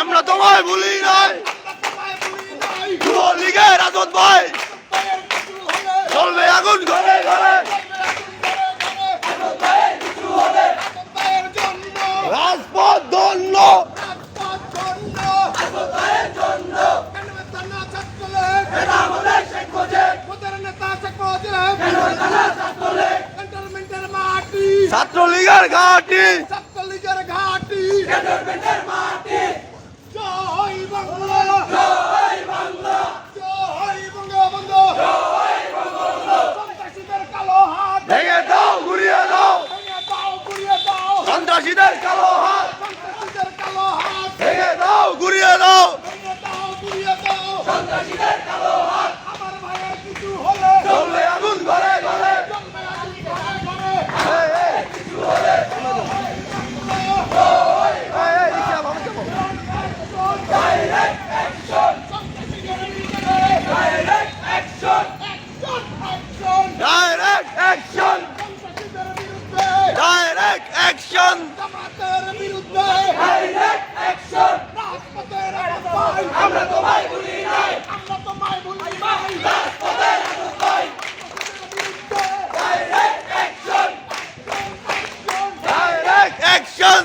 আমরা তোমায় ভুলি নাই। যুব লীগের রাজত ভাই। চলবে আগুন ঘরে ঘরে। রাজপথ দণ্ড ছাত্রলীগের ঘাটি। ছাত্রলীগের ঘাটি। মসজিদের কালো হয় অ্যাকশন জামাতের বিরুদ্ধে ডাইরেক্ট অ্যাকশন রাজপথের আহ্বান আমরা তোমায় ভুলি নাই আমরা তোমায় ভুলি নাই রাজপথের আহ্বান ডাইরেক্ট অ্যাকশন ডাইরেক্ট অ্যাকশন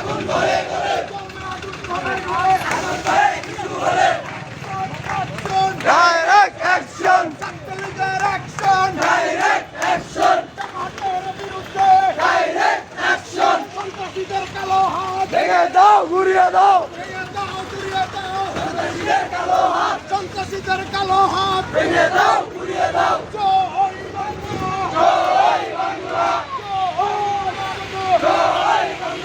হবে করে